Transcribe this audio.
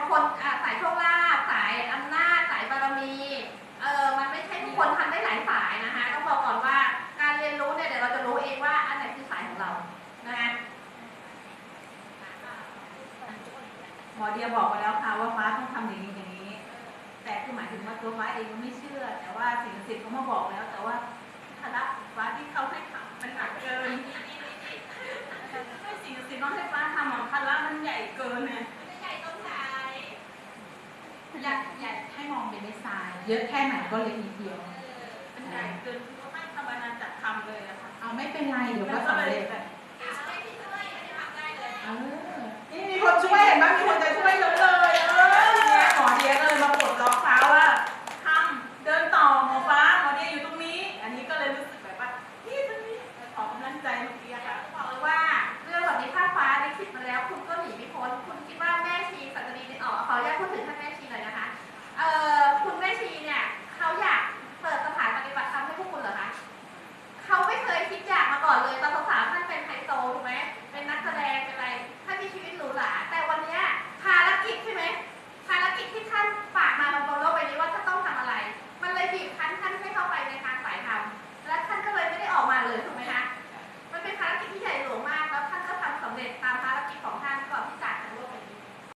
างคนสายโชคลาภสายอำนาจสายบารมีเออมันไม่ใช่ทุกคนทำได้หลายสายนะคะต้องบอกก่อนว่าการเรียนรู้เนี่ยเดี๋ยวเราจะรู้เองว่าอันไหนคือสายของเรานะคะหมอเดียบอกมาแล้วค่ะว่าฟ้าต้องทำอย่างนี้อย่างนี้ แต่คือหมายถึงว่าตัวฟ้าเองไม่เชื่อ แต่ว่าสิ่งศักดิ์สิทธิ์เขามาบอกแล้ว แต่ว่าระฟ้าที่เขาให้ทำมันหนักเกินให้สิ่งศักดิ์สิทธิ์น้องให้ฟ้าทำอะภาระมันใหญ่เกินไง ใหญ่ต้องสาย อยากอยากให้มองเป็นในทรายเยอะแค่ไหนก็เล็กนิดเดียวมันใหญ่เกินคือเขาให้ทำอาณาจักรทำเลยอะค่ะเอาไม่เป็นไรเดี๋ยวก็แล้วก็สำเลยเร็จแบบอะไรที่ช่วยไม่ได้ทำได้เลยเออนี่มีคนช่วยเห็นไหมมีคนจะช่วยเยอะเลย